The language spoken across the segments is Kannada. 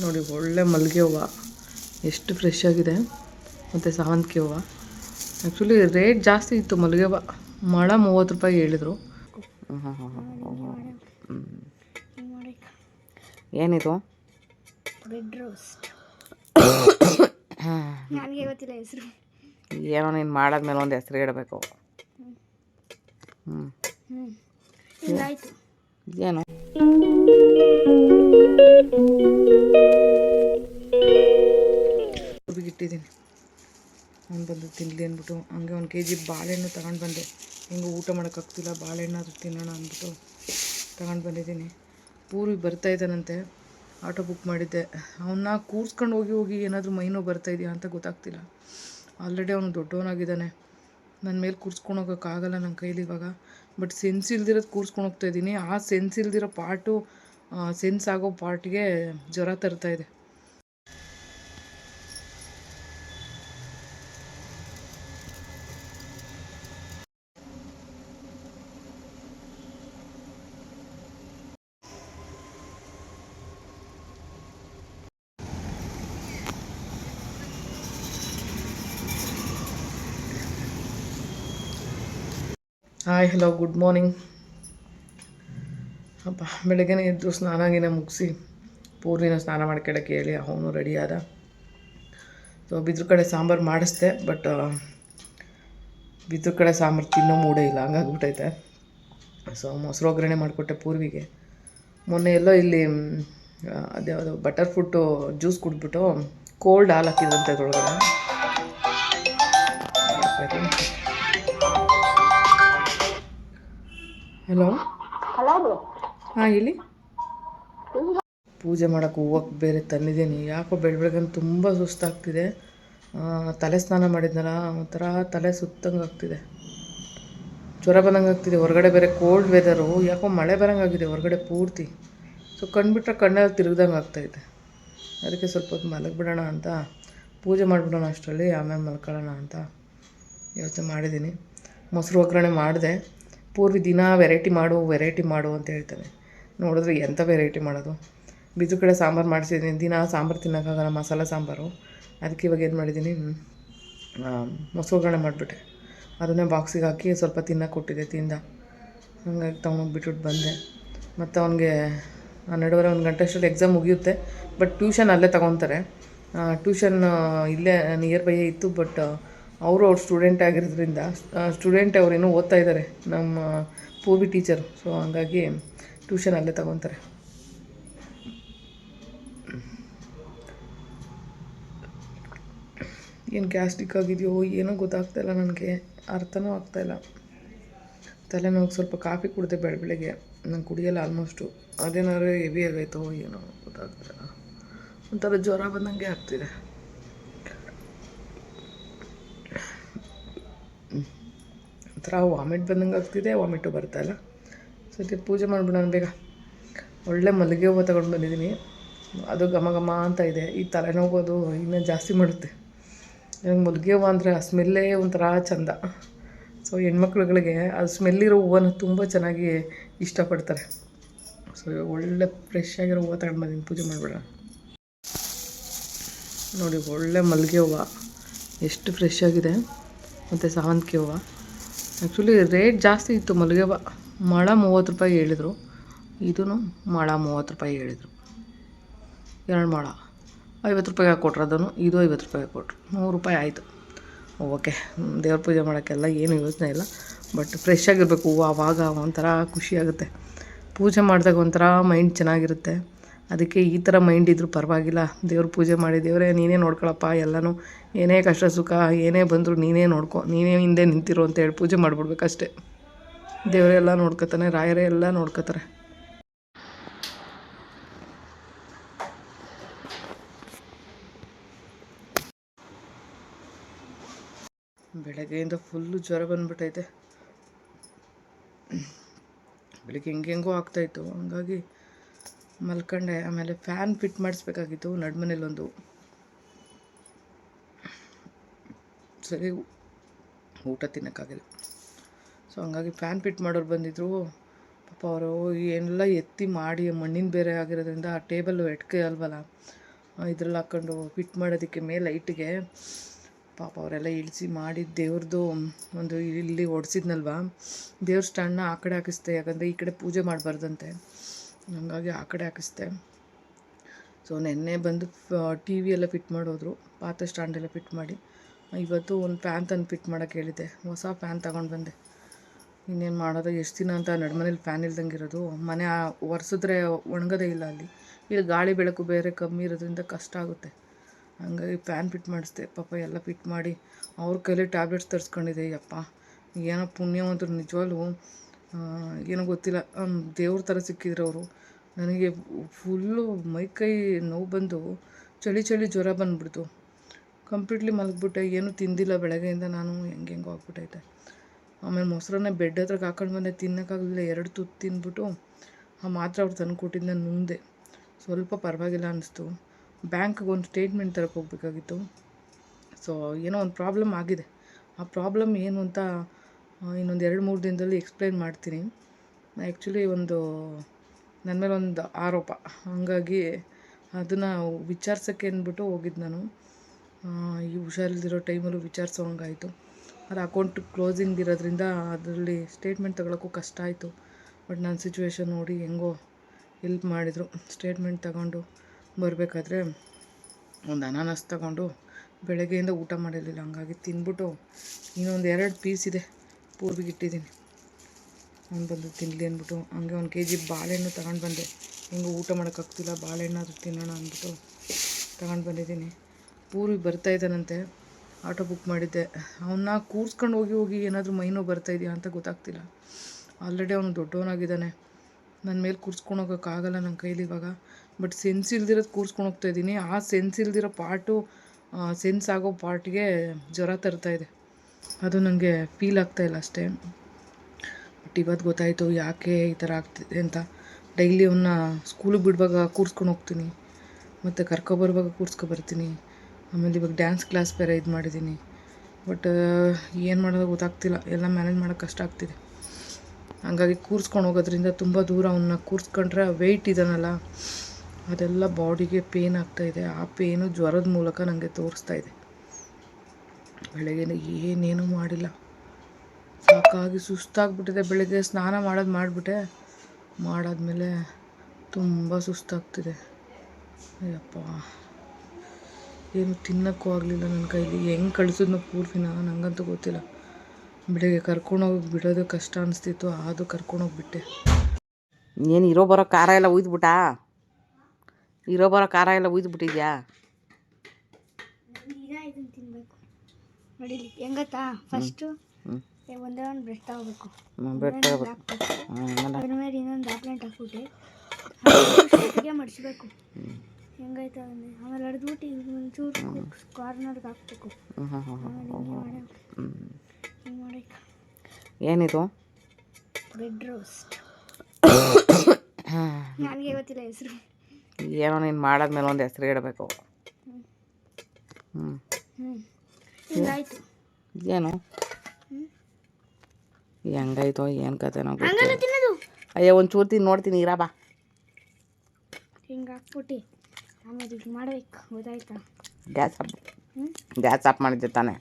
ನೋಡಿ ಒಳ್ಳೆ ಮಲ್ಲಿಗೆ ಹೂವು. ಎಷ್ಟು ಫ್ರೆಶ್ ಆಗಿದೆ. ಮತ್ತು ಸಾವಂತಿಗೆ ಹೂವು. ಆ್ಯಕ್ಚುಲಿ ರೇಟ್ ಜಾಸ್ತಿ ಇತ್ತು ಮಲ್ಲಿಗೆ ಹೂವು. ಮೊಳ ಮೂವತ್ತು ರೂಪಾಯಿ ಹೇಳಿದರು. ಏನಿದು? ಹೆಸರು. ಏನೋ ನೀನು ಮಾಡಾದ್ಮೇಲೆ ಒಂದು ಹೆಸರು ಇಡಬೇಕು. ಹ್ಞೂ ಏನು? ಇಟ್ಟಿದ್ದೀನಿ. ಅವ್ನು ಬಂದು ತಿನ್ನಲಿ ಅಂದ್ಬಿಟ್ಟು, ಹಂಗೆ ಒಂದು ಕೆ ಜಿ ಬಾಳೆಹಣ್ಣು ತಗೊಂಡು ಬಂದೆ. ಹೆಂಗೆ ಊಟ ಮಾಡೋಕ್ಕಾಗ್ತಿಲ್ಲ ಬಾಳೆಹಣ್ಣು ಆದರೂ ತಿನ್ನೋಣ ಅಂದ್ಬಿಟ್ಟು ತಗೊಂಡು ಬಂದಿದ್ದೀನಿ. ಪೂರ್ವಿ ಬರ್ತಾ ಇದ್ದಾನಂತೆ. ಆಟೋ ಬುಕ್ ಮಾಡಿದ್ದೆ. ಅವನ್ನ ಕೂರಿಸ್ಕೊಂಡು ಹೋಗಿ ಹೋಗಿ ಏನಾದರೂ ಮೈನೋ ಬರ್ತಾ ಇದೆಯಾ ಅಂತ ಗೊತ್ತಾಗ್ತಿಲ್ಲ. ಆಲ್ರೆಡಿ ಅವನು ದೊಡ್ಡವನಾಗಿದ್ದಾನೆ. ನನ್ನ ಮೇಲೆ ಕೂರ್ಸ್ಕೊಂಡು ಹೋಗೋಕ್ಕಾಗಲ್ಲ ನನ್ನ ಕೈಲಿ ಇವಾಗ ಬಟ್ ಸೆನ್ಸ್ ಇಲ್ದಿರೋದು ಕೂರಿಸ್ಕೊಂಡು ಹೋಗ್ತಾ ಇದ್ದೀನಿ ಆ ಸೆನ್ಸ್ ಇಲ್ದಿರೋ ಪಾರ್ಟು ಸೆನ್ಸ್ ಆಗೋ ಪಾರ್ಟ್ಗೆ ಜ್ವರ ತರ್ತಾ ಇದೆ. ಹಾಯ್ ಹಲೋ ಗುಡ್ ಮಾರ್ನಿಂಗ್ ಅಪ್ಪ ಬೆಳಗ್ಗೆ ಎದ್ದು ಸ್ನಾನಾಗಿನ ಮುಗಿಸಿ ಪೂರ್ಣಿನ ಸ್ನಾನ ಮಾಡ್ಕೊಳಕ್ಕೆ ಹೇಳಿ ಅವನು ರೆಡಿ ಆದ ಸೊ ಬಿದ್ರ ಕಡೆ ಸಾಂಬಾರು ಮಾಡಿಸ್ದೆ ಬಟ್ ಬಿದ್ರ ಕಡೆ ಸಾಂಬಾರು ತಿನ್ನೋ ಮೂಡೇ ಇಲ್ಲ. ಹಂಗಾಗ್ಬಿಟ್ಟೈತೆ ಸೊ ಮೊಸರು ಒಗ್ಗರಣೆ ಮಾಡಿಕೊಟ್ಟೆ ಪೂರ್ವಿಗೆ. ಮೊನ್ನೆ ಎಲ್ಲೋ ಇಲ್ಲಿ ಅದ್ಯಾವುದು ಬಟರ್ ಫುಟ್ಟು ಜ್ಯೂಸ್ ಕುಡಿದ್ಬಿಟ್ಟು ಕೋಲ್ಡ್ ಹಾಲು ಹಾಕಿದ್ರಂತೆ ಅದ್ರೊಳಗಡೆ. ಹಲೋ ಹಾಂ, ಹೇಳಿ. ಪೂಜೆ ಮಾಡೋಕೆ ಹೂವಕ್ಕೆ ಬೇರೆ ತಂದಿದ್ದೀನಿ. ಯಾಕೋ ಬೆಳ ಬೆಳಗ್ಗೆ ತುಂಬ ಸುಸ್ತಾಗ್ತಿದೆ. ತಲೆ ಸ್ನಾನ ಮಾಡಿದ್ನಲ್ಲ, ಒಂಥರ ತಲೆ ಸುತ್ತಂಗೆ ಆಗ್ತಿದೆ. ಜ್ವರ ಬಂದಂಗೆ ಆಗ್ತಿದೆ. ಹೊರಗಡೆ ಬೇರೆ ಕೋಲ್ಡ್ ವೆದರು ಯಾಕೋ ಮಳೆ ಬರಂಗೆ ಆಗಿದೆ. ಹೊರಗಡೆ ಪೂರ್ತಿ. ಸೊ ಕಣ್ಬಿಟ್ರೆ ಕಣ್ಣಲ್ಲಿ ತಿರುಗ್ದಂಗೆ ಆಗ್ತಾಯಿದೆ ಅದಕ್ಕೆ ಸ್ವಲ್ಪ ಹೊತ್ತು ಮಲಗಿಬಿಡೋಣ ಅಂತ. ಪೂಜೆ ಮಾಡಿಬಿಡೋಣ ಅಷ್ಟರಲ್ಲಿ, ಆಮೇಲೆ ಮಲ್ಕೊಳ್ಳೋಣ ಅಂತ ಯೋಚನೆ ಮಾಡಿದ್ದೀನಿ. ಮೊಸರು ಒಗ್ಗರಣೆ ಮಾಡಿದೆ. ಪೂರ್ವಿ ದಿನ ವೆರೈಟಿ ಮಾಡು ವೆರೈಟಿ ಮಾಡು ಅಂತ ಹೇಳ್ತಾನೆ. ನೋಡಿದ್ರೆ ಎಂಥ ವೆರೈಟಿ ಮಾಡೋದು? ಬಿದ್ದು ಕಡೆ ಸಾಂಬಾರು ಮಾಡಿಸಿದ್ದೀನಿ, ದಿನ ಸಾಂಬಾರು ತಿನ್ನೋಕ್ಕಾಗಲ್ಲ, ಮಸಾಲ ಸಾಂಬಾರು. ಅದಕ್ಕೆ ಇವಾಗ ಏನು ಮಾಡಿದ್ದೀನಿ? ಮೊಸರುಗಳನ್ನ ಮಾಡಿಬಿಟ್ಟೆ. ಅದನ್ನೇ ಬಾಕ್ಸಿಗೆ ಹಾಕಿ ಸ್ವಲ್ಪ ತಿನ್ನೋಕೆ ಕೊಟ್ಟಿದ್ದೆ, ತಿಂದ. ಹಂಗಾಗಿ ತೊಗೊಂಡೋಗ್ಬಿಟ್ಬಿಟ್ಟು ಬಂದೆ. ಮತ್ತು ಅವನಿಗೆ ಹನ್ನೆರಡುವರೆ ಒಂದು ಗಂಟೆ ಅಷ್ಟರಲ್ಲಿ ಎಕ್ಸಾಮ್ ಮುಗಿಯುತ್ತೆ. ಬಟ್ ಟ್ಯೂಷನ್ ಅಲ್ಲೇ ತಗೊತಾರೆ. ಟ್ಯೂಷನ್ ಇಲ್ಲೇ ನಿಯರ್ ಬೈಯೇ ಇತ್ತು ಬಟ್ ಅವರು ಅವ್ರ ಸ್ಟೂಡೆಂಟ್ ಆಗಿರೋದ್ರಿಂದ ಸ್ಟೂಡೆಂಟ್ ಅವ್ರೇನೋ ಓದ್ತಾ ಇದ್ದಾರೆ ನಮ್ಮ ಪೂರ್ವಿ ಟೀಚರು ಸೊ ಹಂಗಾಗಿ ಟ್ಯೂಷನ್ ಅಲ್ಲೇ ತಗೊತಾರೆ. ಏನು ಗ್ಯಾಸ್ಟ್ರಿಕ್ ಆಗಿದೆಯೋ ಏನೋ ಗೊತ್ತಾಗ್ತಾಯಿಲ್ಲ ನನಗೆ, ಅರ್ಥನೂ ಆಗ್ತಾಯಿಲ್ಲ ತಲೆನೋವು ಸ್ವಲ್ಪ ಕಾಫಿ ಕುಡಿದೆ ಬೆಳ, ಬೆಳಗ್ಗೆ. ನಾನು ಕುಡಿಯಲ್ಲ ಆಲ್ಮೋಸ್ಟು ಅದೇನಾದ್ರು ಹೆವಿ ಆಗೈತೋ ಏನೋ ಗೊತ್ತಾಗ್ತಿಲ್ಲ ಒಂಥರ ಜ್ವರ ಬಂದಂಗೆ ಆಗ್ತಿದೆ. ಒಂಥರ ವಾಮಿಟ್ ಬಂದಂಗೆ ಆಗ್ತಿದೆ ವಾಮಿಟು ಬರ್ತಾಯಿಲ್ಲ ಸದ್ಯ ಪೂಜೆ ಮಾಡಿಬಿಡೋಣ ಬೇಗ. ಒಳ್ಳೆ ಮಲ್ಲಿಗೆ ಹೂವು ತಗೊಂಡು ಬಂದಿದ್ದೀನಿ. ಅದು ಘಮ ಘಮ ಅಂತ ಇದೆ. ಈ ತಲೆನೋವು ಅದು ಇನ್ನೂ ಜಾಸ್ತಿ ಮಾಡುತ್ತೆ. ನನಗೆ ಮಲ್ಲಿಗೆ ಹೂವು ಅಂದರೆ ಆ ಸ್ಮೆಲ್ಲೇ ಒಂಥರ ಚಂದ. ಸೊ ಹೆಣ್ಮಕ್ಳುಗಳಿಗೆ ಆ ಸ್ಮೆಲ್ಲಿರೋ ಹೂವನ್ನು ತುಂಬ ಚೆನ್ನಾಗಿ ಇಷ್ಟಪಡ್ತಾರೆ. ಸೊ ಒಳ್ಳೆ ಫ್ರೆಶ್ ಆಗಿರೋ ಹೂವು ತಗೊಂಡು ಬಂದಿದ್ದೀನಿ. ಪೂಜೆ ಮಾಡಿಬಿಡೋಣ. ನೋಡಿ, ಒಳ್ಳೆ ಮಲ್ಲಿಗೆ ಹೂವು. ಎಷ್ಟು ಫ್ರೆಶ್ ಆಗಿದೆ. ಮತ್ತು ಸಾವಂತಿಗೆ ಹೂವು. ಆ್ಯಕ್ಚುಲಿ ರೇಟ್ ಜಾಸ್ತಿ ಇತ್ತು ಮಲ್ಲಿಗೆ ಹೂವು. ಮೊಳ ಮೂವತ್ತು ರೂಪಾಯಿ ಹೇಳಿದರು. ಇದೂ ಮೊಳ ಮೂವತ್ತು ರೂಪಾಯಿ ಹೇಳಿದರು. ಎರಡು ಮೊಳ. ಐವತ್ತು ರೂಪಾಯಿಗೆ ಕೊಟ್ರು ಅದನ್ನು ಇದು ಐವತ್ತು ರೂಪಾಯಿ ಕೊಟ್ಟರು ನೂರು ರೂಪಾಯಿ ಆಯಿತು. ಓಕೆ, ದೇವ್ರ ಪೂಜೆ ಮಾಡೋಕ್ಕೆಲ್ಲ ಏನು ಯೋಚನೆ ಇಲ್ಲ. ಬಟ್ ಫ್ರೆಶ್ ಆಗಿರಬೇಕು ಆವಾಗ ಒಂಥರ ಖುಷಿಯಾಗುತ್ತೆ ಪೂಜೆ ಮಾಡಿದಾಗ ಒಂಥರ ಮೈಂಡ್ ಚೆನ್ನಾಗಿರುತ್ತೆ. ಅದಕ್ಕೆ ಈ ಥರ ಮೈಂಡ್ ಇದ್ದರೂ ಪರವಾಗಿಲ್ಲ. ದೇವ್ರ ಪೂಜೆ ಮಾಡಿ, ದೇವರೇ, ನೀನೇ ನೋಡ್ಕೊಳಪ್ಪ ಎಲ್ಲನೂ. ಏನೇ ಕಷ್ಟ ಸುಖ, ಏನೇ ಬಂದರೂ ನೀನೇ ನೋಡ್ಕೊ, ನೀನೇ ಹಿಂದೆ ನಿಂತಿರು ಅಂತ ಹೇಳಿ ಪೂಜೆ ಮಾಡಿಬಿಡ್ಬೇಕಷ್ಟೆ. ದೇವರೆಲ್ಲ ನೋಡ್ಕೋತಾನೆ, ರಾಯರೇ ಎಲ್ಲ ನೋಡ್ಕೋತಾರೆ. ಬೆಳಗ್ಗೆಯಿಂದ ಫುಲ್ಲು ಜ್ವರ ಬಂದ್ಬಿಟ್ಟೈತೆ ಬೆಳಿಗ್ಗೆ ಹೆಂಗೆಂಗೋ ಆಗ್ತಾಯಿತ್ತು, ಹಂಗಾಗಿ ಮಲ್ಕೊಂಡೆ. ಆಮೇಲೆ ಫ್ಯಾನ್ ಫಿಟ್ ಮಾಡಿಸ್ಬೇಕಾಗಿತ್ತು, ನಡ್ಮನೇಲೊಂದು. ಸರಿ, ಊಟ ತಿನ್ನೋಕ್ಕಾಗಿಲ್ಲ. ಸೊ ಹಂಗಾಗಿ ಫ್ಯಾನ್ ಫಿಟ್ ಮಾಡೋರು ಬಂದಿದ್ದರು ಪಾಪ ಅವರು ಏನೆಲ್ಲ ಎತ್ತಿ ಮಾಡಿ, ಮಣ್ಣಿನ ಬೇರೆ ಆಗಿರೋದ್ರಿಂದ ಆ ಟೇಬಲ್ ಎಟ್ಕೆ ಅಲ್ವಲ್ಲ? ಇದ್ರಲ್ಲಿ ಹಾಕ್ಕೊಂಡು ಫಿಟ್ ಮಾಡೋದಕ್ಕೆ ಮೇಲೆ ಲೈಟಿಗೆ ಪಾಪ ಅವರೆಲ್ಲ ಇಳಿಸಿ ಮಾಡಿ ದೇವ್ರದ್ದು ಒಂದು ಇಲ್ಲಿ ಒಡಿಸಿದ್ನಲ್ವ? ದೇವ್ರ ಸ್ಟ್ಯಾಂಡ್ನ ಆ ಕಡೆ ಹಾಕಿಸ್ದೆ ಯಾಕಂದರೆ ಈ ಕಡೆ ಪೂಜೆ ಮಾಡಬಾರ್ದಂತೆ. ಹಂಗಾಗಿ ಆ ಕಡೆ ಹಾಕಿಸ್ದೆ ಸೊ ನೆನ್ನೆ ಬಂದು ಟಿ ವಿ ಎಲ್ಲ ಫಿಟ್ ಮಾಡೋದ್ರು. ಪಾತ್ರೆ ಸ್ಟ್ಯಾಂಡೆಲ್ಲ ಫಿಟ್ ಮಾಡಿ. ಇವತ್ತು ಒಂದು ಫ್ಯಾನ್ ತಂದು ಫಿಟ್ ಮಾಡೋಕ್ಕೆ ಹೇಳಿದ್ದೆ. ಹೊಸ ಫ್ಯಾನ್ ತಗೊಂಡು ಬಂದೆ. ಇನ್ನೇನು ಮಾಡೋದು? ಎಷ್ಟು ದಿನ ಅಂತ ನಡುಮನೇಲಿ ಫ್ಯಾನ್ ಇಲ್ದಂಗೆ ಇರೋದು. ಮನೆ ಒರೆಸಿದ್ರೆ ಒಣಗೋದೇ ಇಲ್ಲ ಅಲ್ಲಿ. ಇಲ್ಲಿ ಗಾಳಿ ಬೆಳಕು ಬೇರೆ ಕಮ್ಮಿ ಇರೋದ್ರಿಂದ ಕಷ್ಟ ಆಗುತ್ತೆ. ಹಂಗಾಗಿ ಫ್ಯಾನ್ ಫಿಟ್ ಮಾಡಿಸ್ದೆ. ಪಾಪ ಎಲ್ಲ ಫಿಟ್ ಮಾಡಿ ಅವ್ರ ಕೈಲಿ ಟ್ಯಾಬ್ಲೆಟ್ಸ್ ತರಿಸ್ಕೊಂಡಿದ್ದೆ ಯಪ್ಪ, ಏನೋ ಪುಣ್ಯವಂತರು ನಿಜವಾಗ್ಲೂ ಏನೋ ಗೊತ್ತಿಲ್ಲ. ದೇವ್ರ ಥರ ಸಿಕ್ಕಿದ್ರು ಅವರು ನನಗೆ ಫುಲ್ಲು ಮೈಕೈ ನೋವು ಬಂದು ಚಳಿ ಚಳಿ ಜ್ವರ ಬಂದ್ಬಿಡ್ತು. ಕಂಪ್ಲೀಟ್ಲಿ ಮಲಗಿಬಿಟ್ಟೆ. ಏನೂ ತಿಂದಿಲ್ಲ ಬೆಳಗ್ಗೆಯಿಂದ. ನಾನು ಹೆಂಗೆ ಹೆಂಗೋ ಆಗ್ಬಿಟ್ಟೈತೆ. ಆಮೇಲೆ ಮೊಸರನ್ನ ಬೆಡ್ ಹತ್ರಕ್ಕೆ ಹಾಕೊಂಡು ಬಂದೆ, ತಿನ್ನೋಕ್ಕಾಗಲಿಲ್ಲ, ಎರಡು ತುತ್ತು ತಿಂದ್ಬಿಟ್ಟು. ಆ ಮಾತ್ರ ಅವ್ರು ತಂದು ಕೊಟ್ಟಿದ್ದ ನುಂದೆ. ಸ್ವಲ್ಪ ಪರವಾಗಿಲ್ಲ ಅನ್ನಿಸ್ತು ಬ್ಯಾಂಕ್ಗೆ ಒಂದು ಸ್ಟೇಟ್ಮೆಂಟ್ ತರಕ್ಕೆ ಹೋಗ್ಬೇಕಾಗಿತ್ತು. ಸೊ ಏನೋ ಒಂದು ಪ್ರಾಬ್ಲಮ್ ಆಗಿದೆ. ಆ ಪ್ರಾಬ್ಲಮ್ ಏನು ಅಂತ ಇನ್ನೊಂದು ಎರಡು ಮೂರು ದಿನದಲ್ಲಿ ಎಕ್ಸ್ಪ್ಲೈನ್ ಮಾಡ್ತೀನಿ. ಆ್ಯಕ್ಚುಲಿ ಒಂದು ನನ್ನ ಮೇಲೆ ಒಂದು ಆರೋಪ. ಹಾಗಾಗಿ ಅದನ್ನು ವಿಚಾರಿಸೋಕ್ಕೆ ಅಂದ್ಬಿಟ್ಟು ಹೋಗಿದ್ದು ನಾನು. ಈ ಹುಷಾರಿಲ್ದಿರೋ ಟೈಮಲ್ಲೂ ವಿಚಾರಿಸೋ ಹಂಗಾಯಿತು. ಅದು ಅಕೌಂಟ್ ಕ್ಲೋಸಿಂಗ್ ಇರೋದ್ರಿಂದ ಅದರಲ್ಲಿ ಸ್ಟೇಟ್ಮೆಂಟ್ ತಗೊಳ್ಳೋಕ್ಕೂ ಕಷ್ಟ ಆಯಿತು. ಬಟ್ ನನ್ನ ಸಿಚುವೇಶನ್ ನೋಡಿ ಹೆಂಗೋ ಹೆಲ್ಪ್ ಮಾಡಿದರು. ಸ್ಟೇಟ್ಮೆಂಟ್ ತಗೊಂಡು ಬರಬೇಕಾದ್ರೆ ಒಂದು ಅನಾನಸ್ ತಗೊಂಡು ಬೆಳಗ್ಗೆಯಿಂದ ಊಟ ಮಾಡಿರಲಿಲ್ಲ. ಹಂಗಾಗಿ ತಿಂದ್ಬಿಟ್ಟು ಇನ್ನೊಂದು ಎರಡು ಪೀಸ್ ಇದೆ. ಪೂರ್ವಿಗೆ ಇಟ್ಟಿದ್ದೀನಿ. ಅವ್ನು ಬಂದು ತಿನ್ನಲಿ ಅಂದ್ಬಿಟ್ಟು, ಹಂಗೆ ಒಂದು ಕೆ ಜಿ ಬಾಳೆಹಣ್ಣು ತಗೊಂಡು ಬಂದೆ. ಹೆಂಗೆ ಊಟ ಮಾಡೋಕ್ಕಾಗ್ತಿಲ್ಲ ಬಾಳೆಹಣ್ಣು ಅದು ತಿನ್ನೋಣ ಅಂದ್ಬಿಟ್ಟು ತಗೊಂಡು ಬಂದಿದ್ದೀನಿ. ಪೂರ್ವಿ ಬರ್ತಾ ಇದ್ದಾನಂತೆ. ಆಟೋ ಬುಕ್ ಮಾಡಿದ್ದೆ. ಅವನ್ನ ಕೂರ್ಸ್ಕೊಂಡು ಹೋಗಿ ಹೋಗಿ ಏನಾದರೂ ಮೈನೋ ಬರ್ತಾ ಇದೆಯಾ ಅಂತ ಗೊತ್ತಾಗ್ತಿಲ್ಲ. ಆಲ್ರೆಡಿ ಅವನು ದೊಡ್ಡವನಾಗಿದ್ದಾನೆ. ನನ್ನ ಮೇಲೆ ಕೂರ್ಸ್ಕೊಂಡು ಹೋಗೋಕ್ಕಾಗಲ್ಲ ನನ್ನ ಕೈಲಿ ಇವಾಗ. ಬಟ್ ಸೆನ್ಸ್ ಇಲ್ದಿರೋದು ಕೂರ್ಸ್ಕೊಂಡು ಹೋಗ್ತಾ ಇದ್ದೀನಿ. ಆ ಸೆನ್ಸ್ ಇಲ್ದಿರೋ ಪಾರ್ಟು ಸೆನ್ಸ್ ಆಗೋ ಪಾರ್ಟ್ಗೆ ಜ್ವರ ತರ್ತಾ ಇದೆ. ಅದು ನನಗೆ ಫೀಲ್ ಆಗ್ತಾ ಇಲ್ಲ ಅಷ್ಟೇ. ಬಟ್ ಇವತ್ತು ಗೊತ್ತಾಯಿತು ಯಾಕೆ ಈ ಥರ ಆಗ್ತಿದೆ ಅಂತ. ಡೈಲಿ ಅವನ್ನ ಸ್ಕೂಲಿಗೆ ಬಿಡುವಾಗ ಕೂರ್ಸ್ಕೊಂಡು ಹೋಗ್ತೀನಿ. ಮತ್ತು ಕರ್ಕೊಬರುವಾಗ ಕೂರ್ಸ್ಕೊಬರ್ತೀನಿ ಆಮೇಲೆ ಇವಾಗ ಡ್ಯಾನ್ಸ್ ಕ್ಲಾಸ್ ಬೇರೆ ಇದು ಮಾಡಿದ್ದೀನಿ ಬಟ್ ಏನು ಮಾಡೋದು ಗೊತ್ತಾಗ್ತಿಲ್ಲ. ಎಲ್ಲ ಮ್ಯಾನೇಜ್ ಮಾಡೋಕ್ಕೆ ಕಷ್ಟ ಆಗ್ತಿದೆ. ಹಂಗಾಗಿ ಕೂರ್ಸ್ಕೊಂಡು ಹೋಗೋದ್ರಿಂದ ತುಂಬ ದೂರ ಅವನ್ನ ಕೂರ್ಸ್ಕೊಂಡ್ರೆ ವೆಯ್ಟ್ ಇದಾನಲ್ಲ. ಅದೆಲ್ಲ ಬಾಡಿಗೆ ಪೇನ್ ಆಗ್ತಾಯಿದೆ ಆ ಪೇನು ಜ್ವರದ ಮೂಲಕ ನನಗೆ ತೋರಿಸ್ತಾ ಇದೆ. ಬೆಳಗ್ಗೆ ಏನೇನೂ ಮಾಡಿಲ್ಲ. ಸಾಕಾಗಿ ಸುಸ್ತಾಗ್ಬಿಟ್ಟಿದೆ. ಬೆಳಗ್ಗೆ ಸ್ನಾನ ಮಾಡೋದು ಮಾಡಿಬಿಟ್ಟೆ. ಮಾಡಾದಮೇಲೆ ತುಂಬ ಸುಸ್ತಾಗ್ತಿದೆ. ಅಯ್ಯಪ್ಪ. ಏನು ತಿನ್ನೋಕ್ಕೂ ಆಗಲಿಲ್ಲ ನನ್ನ ಕೈಲಿ. ಹೆಂಗೆ ಕಳಿಸಿದ್ನೋ ಪೂರ್ತಿನ ನನಗಂತೂ ಗೊತ್ತಿಲ್ಲ. ಬೆಳಗ್ಗೆ ಕರ್ಕೊಂಡೋಗಿ ಬಿಡೋದು ಕಷ್ಟ ಅನಿಸ್ತಿತ್ತು ಅದು ಕರ್ಕೊಂಡೋಗ್ಬಿಟ್ಟೆ ಏನು ಇರೋ ಬರೋ ಖಾರ ಎಲ್ಲ ಉಯ್ದುಬಿಟ್ಟಾ ಇರೋ ಬರೋ ಖಾರ ಎಲ್ಲ ಉಯ್ದುಬಿಟ್ಟಿದ್ಯಾ? ನೋಡಿಲಿ ಹೆಂಗತ್ತಾ? ಫಸ್ಟು ಒಂದೇ ಒಂದು ಬ್ರೆಡ್ ತಗೋಬೇಕು. ಬೆಟ್ಟ ಹಾಕ್ಬೇಕು ಆಮೇಲೆ ಅದ್ರ ಮೇಲೆ ಇನ್ನೊಂದು ಆಪ್ಲೆಂಟ್ ಹಾಕ್ಬಿಟ್ಟು. ಮಡಿಸ್ಬೇಕು. ಹೆಂಗೈತೆ ಅಂದ್ರೆ ಆಮೇಲೆ ಹೊಡೆದ್ಬಿಟ್ಟು ಒಂಚೂರು ಕಾರ್ನರ್ಗೆ ಹಾಕ್ಬೇಕು. ಹಿಂಗೆ ಮಾಡಕ್ಕೆ ಏನಿದು? ಬ್ರೆಡ್ ರೋಸ್ಟ್ ನನಗೆ ಗೊತ್ತಿಲ್ಲ ಹೆಸರು. ಏನೋ ನೀನು ಮಾಡಾದ್ಮೇಲೆ ಒಂದು ಹೆಸರು ಇಡಬೇಕು. ಹ್ಞೂ ಹಿಂಗಾಯ್ತು? ಏನು. ಹೆಂಗಾಯ್ತೋ ಏನು ಕತೆನೋ ಅಯ್ಯೋ ಒಂಚೂರು ತಿಂದು ನೋಡ್ತೀನಿ ಇರಾ ಬಾ. ಹಿಂಗೆ ಹಾಕ್ಬಿಟ್ಟು ಆಮೇಲೆ ಇದು ಮಾಡ್ಬೇಕು ಗೊತ್ತಾಯ್ತಾ? ಗ್ಯಾಸ್ ಆಫ್ ಹ್ಞೂ ಗ್ಯಾಸ್ ಆಫ್ ಮಾಡಿದ್ದೆ ತಾನೆ.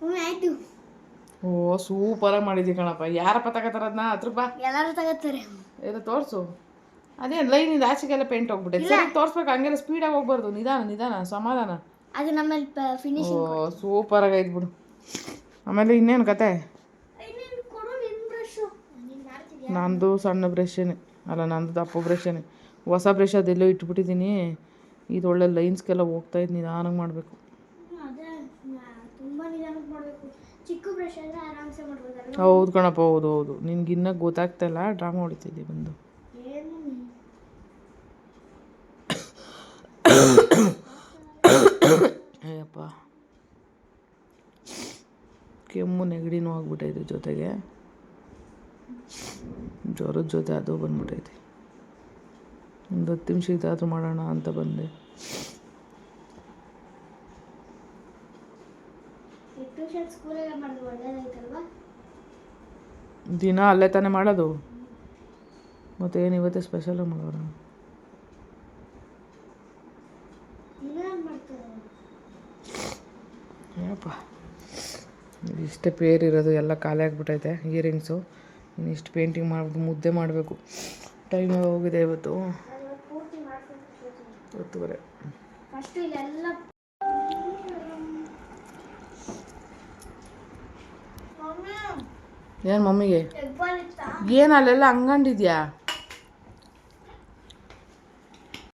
ಹ್ಞೂ ಆಯ್ತು. ಓ ಸೂಪರಾಗಿ ಮಾಡಿದ್ದಿ ಕಣಪ್ಪ. ಯಾರಪ್ಪ ತಗೋತಾರ ಅದನ್ನ ಹತ್ರ ಬಾ. ಎಲ್ಲರೂ ತಗೋತಾರೆ. ಎಲ್ಲ ತೋರಿಸು. ಲೈನ್ ಲೈನಿಂದ ಆಚೆಗೆಲ್ಲ ಪೇಂಟ್ ಹೋಗ್ಬಿಟ್ಟೆ ಸರಿ ತೋರಿಸ್ಬೇಕು. ಹಂಗೆಲ್ಲ ಸ್ಪೀಡಾಗಿ ಹೋಗ್ಬಾರ್ದು. ನಿಧಾನ ನಿಧಾನ. ಸಮಾಧಾನ. ಅದು ನಮ್ಮಲ್ಲಿ ಫಿನಿಶ್ ಓ ಸೂಪರಾಗಿ ಐತೆ ಬಿಡು. ಆಮೇಲೆ ಇನ್ನೇನು ಕತೆ? ನಂದು ಸಣ್ಣ ಬ್ರಷೇನೆ ಅಲ್ಲ ನಂದು ದಪ್ಪ ಬ್ರಷೇನೆ ಹೊಸ ಬ್ರಷ್ ಅದೆಲ್ಲೋ ಇಟ್ಬಿಟ್ಟಿದ್ದೀನಿ ಇದು ಒಳ್ಳೆ ಲೈನ್ಸ್ಗೆಲ್ಲ ಹೋಗ್ತಾ ಇದ್ದು ನಿಧಾನಕ್ಕೆ ಮಾಡಬೇಕು. ಹೌದು ಕಣಪ್ಪ ಹೌದು ಹೌದು. ನಿನ್ಗಿನ್ನ ಇನ್ನೂ ಗೊತ್ತಾಗ್ತಾ ಇಲ್ಲ ಡ್ರಾಮಾ ಹೊಡಿತಿದ್ದಿ ಬಂದು. ಕೆಮ್ಮು ನೆಗಡಿನೂ ಆಗ್ಬಿಟ್ಟೈತೆ ಜೊತೆಗೆ. ಜ್ವರದ ಜೊತೆ ಅದು ಬಂದ್ಬಿಟ್ಟೈತೆ ಒಂದು ಹತ್ತು ನಿಮಿಷ ಇದಾದರೂ ಮಾಡೋಣ ಅಂತ ಬಂದೆ. ದಿನ ಅಲ್ಲೇ ತಾನೇ ಮಾಡೋದು? ಮತ್ತೆ ಏನು ಇವತ್ತೇ ಸ್ಪೆಷಲ್ ಮಾಡೋಣ ಏನಪ್ಪ? ಇಷ್ಟೇ ಪೇರ್ ಇರೋದು ಎಲ್ಲ ಖಾಲಿ ಆಗಿಬಿಟ್ಟೈತೆ ಇಯರಿಂಗ್ಸು ಇನ್ನು ಇಷ್ಟು ಪೇಂಟಿಂಗ್ ಮಾಡಿಬಿಟ್ಟು ಮುದ್ದೆ ಮಾಡಬೇಕು. ಟೈಮ್ ಹೋಗಿದೆ ಇವತ್ತು. ಹತ್ತುವರೆ. ಏನು ಮಮ್ಮಿಗೆ? ಏನು ಅಲ್ಲೆಲ್ಲ ಹಂಗಂಡಿದ್ಯಾ